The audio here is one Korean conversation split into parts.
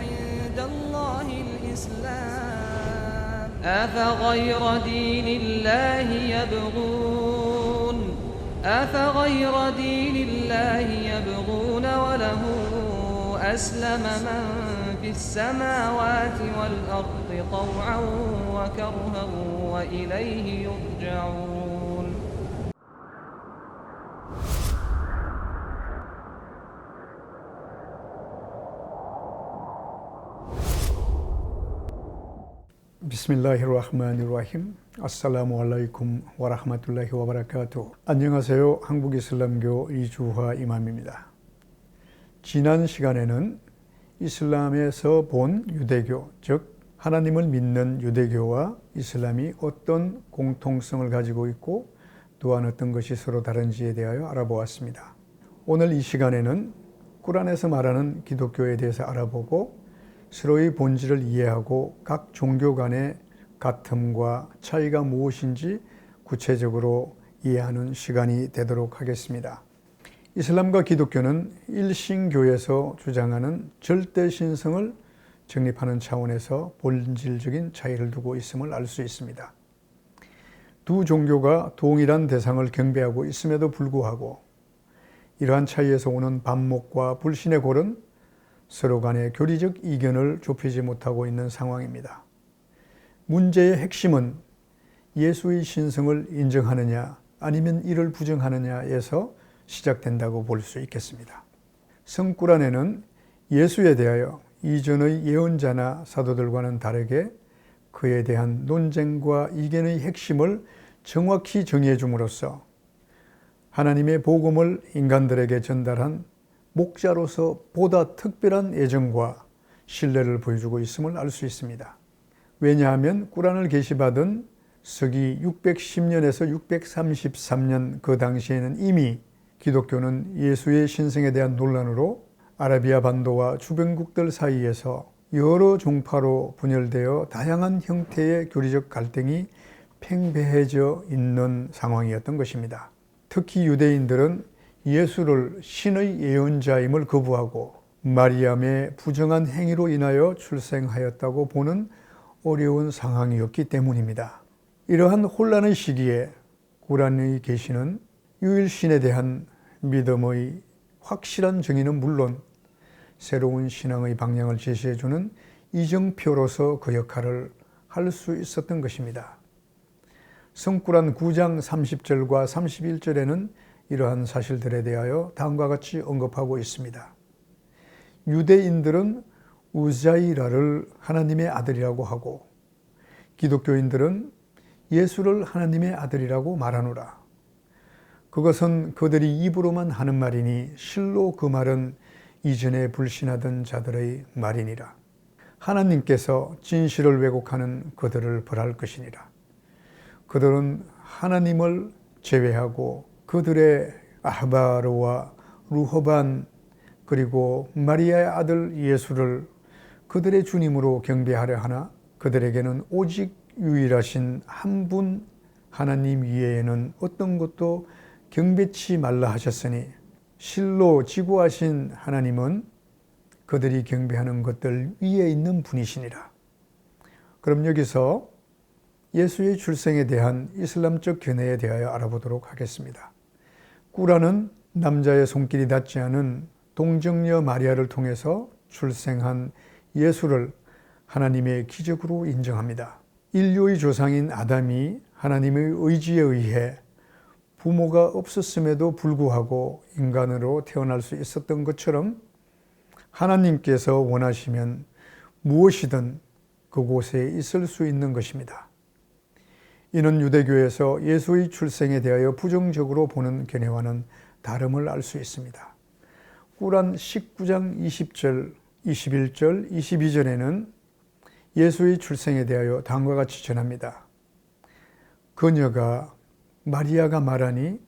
عند الله الإسلام. أفغير دين الله يبغون؟ أفغير دين الله يبغون وله أسلم من في السماوات والأرض طوعا وكرها وإليه يرجعون. 비스밀라히르라흐마니르라힘 아살라무 알라이쿰 와라흐마툴라히 와바라카투 안녕하세요. 한국이슬람교 이주화 이맘입니다. 지난 시간에는 이슬람에서 본 유대교 즉 하나님을 믿는 유대교와 이슬람이 어떤 공통성을 가지고 있고 또한 어떤 것이 서로 다른지에 대하여 알아보았습니다. 오늘 이 시간에는 꾸란에서 말하는 기독교에 대해서 알아보고 서로의 본질을 이해하고 각 종교 간의 같음과 차이가 무엇인지 구체적으로 이해하는 시간이 되도록 하겠습니다. 이슬람과 기독교는 일신교에서 주장하는 절대 신성을 정립하는 차원에서 본질적인 차이를 두고 있음을 알 수 있습니다. 두 종교가 동일한 대상을 경배하고 있음에도 불구하고 이러한 차이에서 오는 반목과 불신의 골은 서로 간의 교리적 이견을 좁히지 못하고 있는 상황입니다. 문제의 핵심은 예수의 신성을 인정하느냐 아니면 이를 부정하느냐에서 시작된다고 볼 수 있겠습니다. 성꾸란에는 예수에 대하여 이전의 예언자나 사도들과는 다르게 그에 대한 논쟁과 이견의 핵심을 정확히 정의해 줌으로써 하나님의 복음을 인간들에게 전달한 목자로서 보다 특별한 애정과 신뢰를 보여주고 있음을 알 수 있습니다. 왜냐하면 꾸란을 계시받은 서기 610년에서 633년 그 당시에는 이미 기독교는 예수의 신성에 대한 논란으로 아라비아 반도와 주변국들 사이에서 여러 종파로 분열되어 다양한 형태의 교리적 갈등이 팽배해져 있는 상황이었던 것입니다. 특히 유대인들은 예수를 신의 예언자임을 거부하고 마리암의 부정한 행위로 인하여 출생하였다고 보는 어려운 상황이었기 때문입니다. 이러한 혼란의 시기에 구란의 계시는 유일신에 대한 믿음의 확실한 정의는 물론 새로운 신앙의 방향을 제시해주는 이정표로서 그 역할을 할 수 있었던 것입니다. 성꾸란 9장 30절과 31절에는 이러한 사실들에 대하여 다음과 같이 언급하고 있습니다. 유대인들은 우자이라를 하나님의 아들이라고 하고 기독교인들은 예수를 하나님의 아들이라고 말하노라. 그것은 그들이 입으로만 하는 말이니 실로 그 말은 이전에 불신하던 자들의 말이니라. 하나님께서 진실을 왜곡하는 그들을 벌할 것이니라. 그들은 하나님을 제외하고 그들의 아바르와 루호반 그리고 마리아의 아들 예수를 그들의 주님으로 경배하려 하나 그들에게는 오직 유일하신 한 분 하나님 이외에는 어떤 것도 경배치 말라 하셨으니 실로 지구하신 하나님은 그들이 경배하는 것들 위에 있는 분이시니라. 그럼 여기서 예수의 출생에 대한 이슬람적 견해에 대하여 알아보도록 하겠습니다. 꾸라는 남자의 손길이 닿지 않은 동정녀 마리아를 통해서 출생한 예수를 하나님의 기적으로 인정합니다. 인류의 조상인 아담이 하나님의 의지에 의해 부모가 없었음에도 불구하고 인간으로 태어날 수 있었던 것처럼 하나님께서 원하시면 무엇이든 그곳에 있을 수 있는 것입니다. 이는 유대교에서 예수의 출생에 대하여 부정적으로 보는 견해와는 다름을 알 수 있습니다. 꾸란 19장 20절, 21절, 22절에는 예수의 출생에 대하여 다음과 같이 전합니다. 그녀가 마리아가 말하니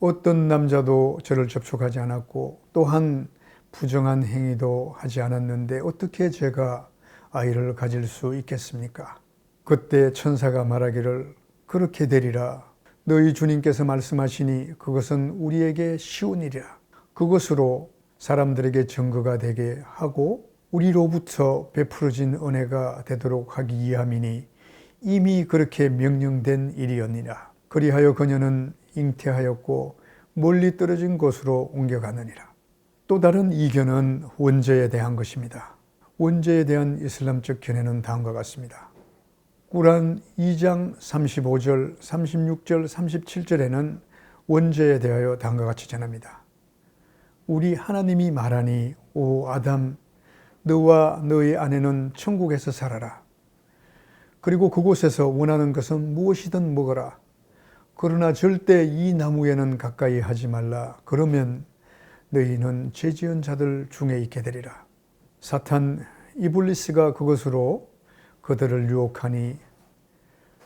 어떤 남자도 저를 접촉하지 않았고 또한 부정한 행위도 하지 않았는데 어떻게 제가 아이를 가질 수 있겠습니까? 그때 천사가 말하기를 그렇게 되리라. 너희 주님께서 말씀하시니 그것은 우리에게 쉬운 일이라. 그것으로 사람들에게 증거가 되게 하고 우리로부터 베풀어진 은혜가 되도록 하기 위함이니 이미 그렇게 명령된 일이었니라. 그리하여 그녀는 잉태하였고 멀리 떨어진 곳으로 옮겨가느니라. 또 다른 이견은 원죄에 대한 것입니다. 원죄에 대한 이슬람적 견해는 다음과 같습니다. 꾸란 2장 35절, 36절, 37절에는 원죄에 대하여 다음과 같이 전합니다. 우리 하나님이 말하니 오 아담 너와 너의 아내는 천국에서 살아라. 그리고 그곳에서 원하는 것은 무엇이든 먹어라. 그러나 절대 이 나무에는 가까이 하지 말라. 그러면 너희는 죄지은 자들 중에 있게 되리라. 사탄 이블리스가 그것으로 그들을 유혹하니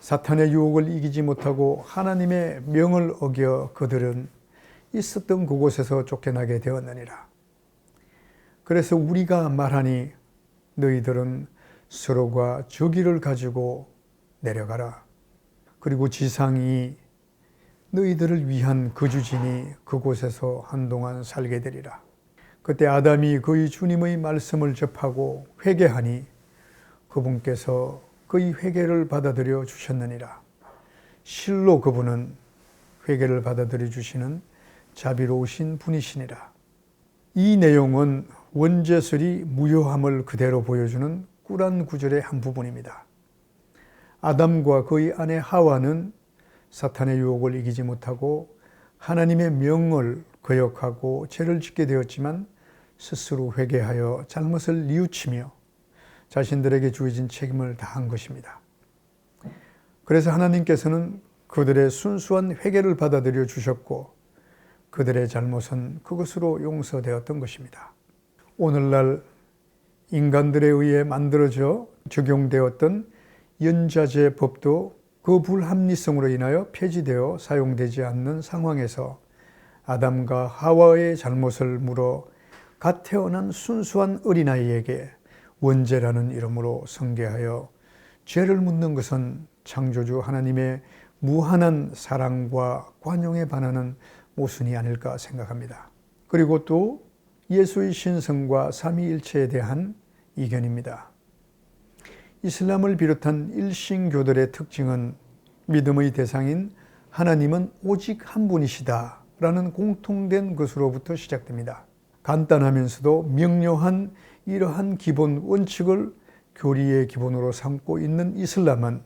사탄의 유혹을 이기지 못하고 하나님의 명을 어겨 그들은 있었던 그곳에서 쫓겨나게 되었느니라. 그래서 우리가 말하니 너희들은 서로가 저기를 가지고 내려가라. 그리고 지상이 너희들을 위한 거주지니 그곳에서 한동안 살게 되리라. 그때 아담이 그의 주님의 말씀을 접하고 회개하니 그분께서 그의 회개를 받아들여 주셨느니라. 실로 그분은 회개를 받아들여 주시는 자비로우신 분이시니라. 이 내용은 원죄설이 무효함을 그대로 보여주는 꿀한 구절의 한 부분입니다. 아담과 그의 아내 하와는 사탄의 유혹을 이기지 못하고 하나님의 명을 거역하고 죄를 짓게 되었지만 스스로 회개하여 잘못을 뉘우치며 자신들에게 주어진 책임을 다한 것입니다. 그래서 하나님께서는 그들의 순수한 회개를 받아들여 주셨고 그들의 잘못은 그것으로 용서되었던 것입니다. 오늘날 인간들에 의해 만들어져 적용되었던 연자제 법도 그 불합리성으로 인하여 폐지되어 사용되지 않는 상황에서 아담과 하와의 잘못을 물어 갓 태어난 순수한 어린아이에게 원죄라는 이름으로 성계하여 죄를 묻는 것은 창조주 하나님의 무한한 사랑과 관용에 반하는 모순이 아닐까 생각합니다. 그리고 또 예수의 신성과 삼위일체에 대한 이견입니다. 이슬람을 비롯한 일신교들의 특징은 믿음의 대상인 하나님은 오직 한 분이시다 라는 공통된 것으로부터 시작됩니다. 간단하면서도 명료한 이러한 기본 원칙을 교리의 기본으로 삼고 있는 이슬람은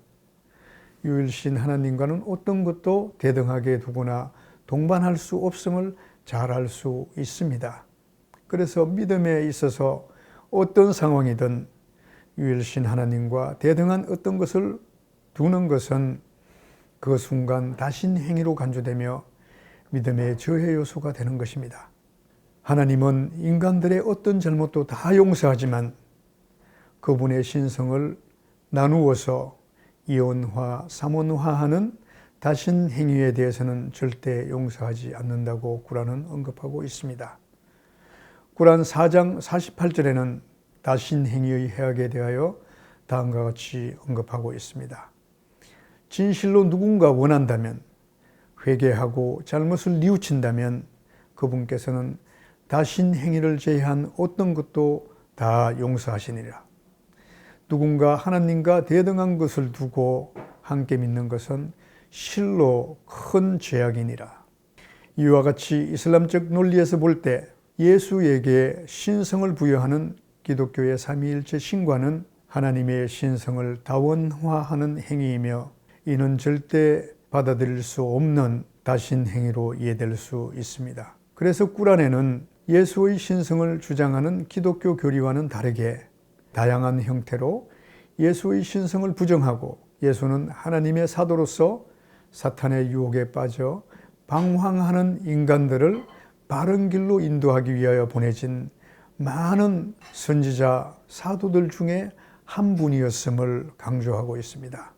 유일신 하나님과는 어떤 것도 대등하게 두거나 동반할 수 없음을 잘 알 수 있습니다. 그래서 믿음에 있어서 어떤 상황이든 유일신 하나님과 대등한 어떤 것을 두는 것은 그 순간 다신 행위로 간주되며 믿음의 저해 요소가 되는 것입니다. 하나님은 인간들의 어떤 잘못도 다 용서하지만 그분의 신성을 나누어서 이온화, 삼원화하는 다신 행위에 대해서는 절대 용서하지 않는다고 구란은 언급하고 있습니다. 구란 4장 48절에는 다신 행위의 해악에 대하여 다음과 같이 언급하고 있습니다. 진실로 누군가 원한다면 회개하고 잘못을 뉘우친다면 그분께서는 다신 행위를 제외한 어떤 것도 다 용서하시니라. 누군가 하나님과 대등한 것을 두고 함께 믿는 것은 실로 큰 죄악이니라. 이와 같이 이슬람적 논리에서 볼 때 예수에게 신성을 부여하는 기독교의 삼위일체 신과는 하나님의 신성을 다원화하는 행위이며 이는 절대 받아들일 수 없는 다신 행위로 이해될 수 있습니다. 그래서 꾸란에는 예수의 신성을 주장하는 기독교 교리와는 다르게 다양한 형태로 예수의 신성을 부정하고 예수는 하나님의 사도로서 사탄의 유혹에 빠져 방황하는 인간들을 바른 길로 인도하기 위하여 보내진 많은 선지자 사도들 중에 한 분이었음을 강조하고 있습니다.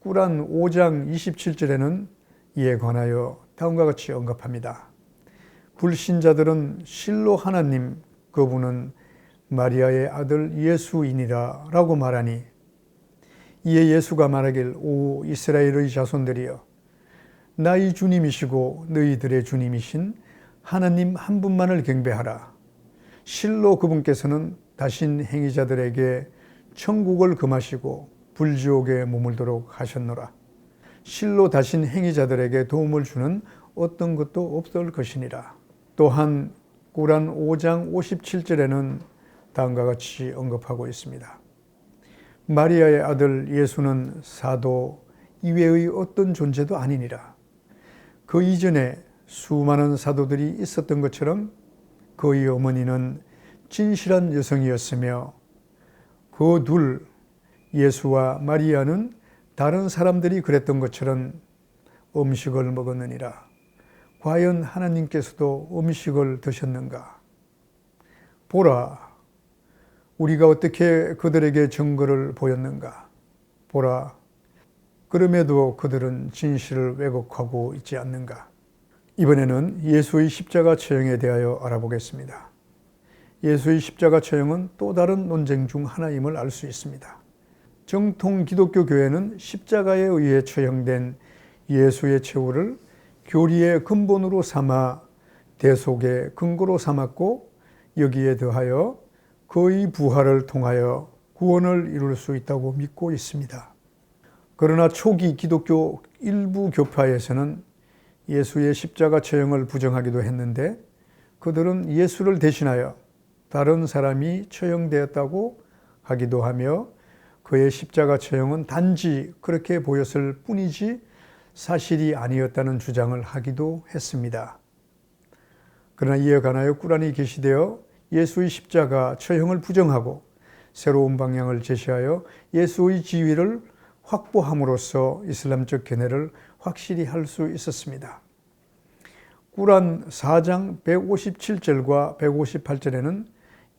꾸란 5장 27절에는 이에 관하여 다음과 같이 언급합니다. 불신자들은 실로 하나님 그분은 마리아의 아들 예수이니라 라고 말하니 이에 예수가 말하길 오 이스라엘의 자손들이여 나의 주님이시고 너희들의 주님이신 하나님 한 분만을 경배하라 실로 그분께서는 다신 행위자들에게 천국을 금하시고 불지옥에 머물도록 하셨노라. 실로 다신 행위자들에게 도움을 주는 어떤 것도 없을 것이니라. 또한 꾸란 5장 57절에는 다음과 같이 언급하고 있습니다. 마리아의 아들 예수는 사도 이외의 어떤 존재도 아니니라. 그 이전에 수많은 사도들이 있었던 것처럼 그의 어머니는 진실한 여성이었으며 그 둘 예수와 마리아는 다른 사람들이 그랬던 것처럼 음식을 먹었느니라. 과연 하나님께서도 음식을 드셨는가? 보라, 우리가 어떻게 그들에게 증거를 보였는가? 보라, 그럼에도 그들은 진실을 왜곡하고 있지 않는가? 이번에는 예수의 십자가 처형에 대하여 알아보겠습니다. 예수의 십자가 처형은 또 다른 논쟁 중 하나임을 알 수 있습니다. 정통 기독교 교회는 십자가에 의해 처형된 예수의 최후를 교리의 근본으로 삼아 대속의 근거로 삼았고 여기에 더하여 그의 부활을 통하여 구원을 이룰 수 있다고 믿고 있습니다. 그러나 초기 기독교 일부 교파에서는 예수의 십자가 처형을 부정하기도 했는데 그들은 예수를 대신하여 다른 사람이 처형되었다고 하기도 하며 그의 십자가 처형은 단지 그렇게 보였을 뿐이지 사실이 아니었다는 주장을 하기도 했습니다. 그러나 이에 관하여 꾸란이 게시되어 예수의 십자가 처형을 부정하고 새로운 방향을 제시하여 예수의 지위를 확보함으로써 이슬람적 견해를 확실히 할 수 있었습니다. 꾸란 4장 157절과 158절에는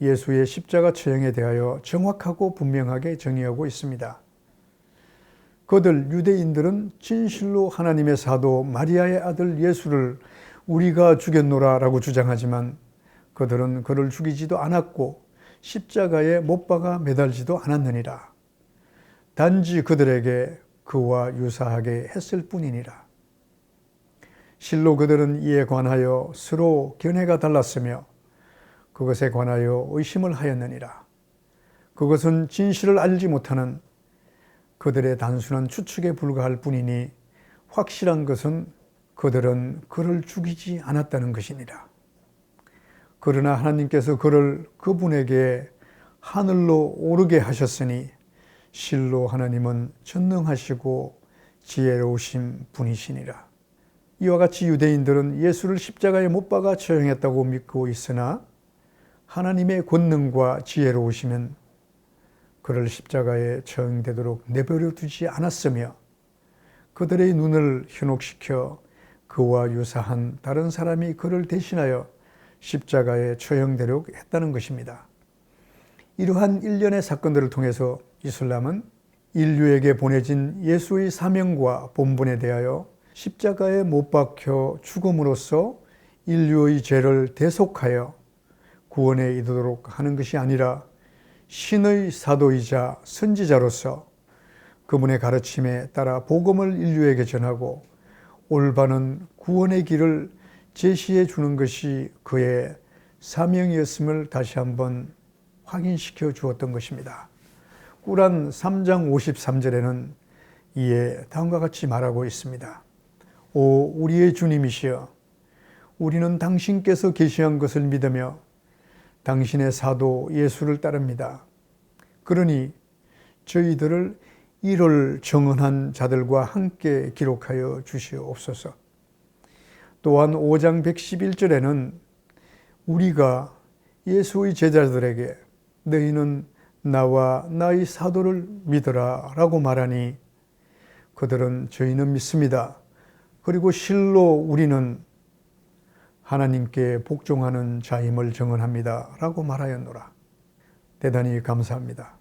예수의 십자가 처형에 대하여 정확하고 분명하게 정의하고 있습니다. 그들 유대인들은 진실로 하나님의 사도 마리아의 아들 예수를 우리가 죽였노라라고 주장하지만 그들은 그를 죽이지도 않았고 십자가에 못 박아 매달지도 않았느니라. 단지 그들에게 그와 유사하게 했을 뿐이니라. 실로 그들은 이에 관하여 서로 견해가 달랐으며 그것에 관하여 의심을 하였느니라. 그것은 진실을 알지 못하는 그들의 단순한 추측에 불과할 뿐이니 확실한 것은 그들은 그를 죽이지 않았다는 것이니라. 그러나 하나님께서 그를 그분에게 하늘로 오르게 하셨으니 실로 하나님은 전능하시고 지혜로우신 분이시니라. 이와 같이 유대인들은 예수를 십자가에 못 박아 처형했다고 믿고 있으나 하나님의 권능과 지혜로우시면 그를 십자가에 처형되도록 내버려 두지 않았으며 그들의 눈을 현혹시켜 그와 유사한 다른 사람이 그를 대신하여 십자가에 처형되도록 했다는 것입니다. 이러한 일련의 사건들을 통해서 이슬람은 인류에게 보내진 예수의 사명과 본분에 대하여 십자가에 못 박혀 죽음으로써 인류의 죄를 대속하여 구원에 이르도록 하는 것이 아니라 신의 사도이자 선지자로서 그분의 가르침에 따라 복음을 인류에게 전하고 올바른 구원의 길을 제시해 주는 것이 그의 사명이었음을 다시 한번 확인시켜 주었던 것입니다. 꾸란 3장 53절에는 이에 다음과 같이 말하고 있습니다. 오 우리의 주님이시여 우리는 당신께서 계시한 것을 믿으며 당신의 사도 예수를 따릅니다. 그러니 저희들을 이를 정언한 자들과 함께 기록하여 주시옵소서. 또한 5장 111절에는 우리가 예수의 제자들에게 너희는 나와 나의 사도를 믿어라 라고 말하니 그들은 저희는 믿습니다. 그리고 실로 우리는 하나님께 복종하는 자임을 정언합니다. 라고 말하였노라. 대단히 감사합니다.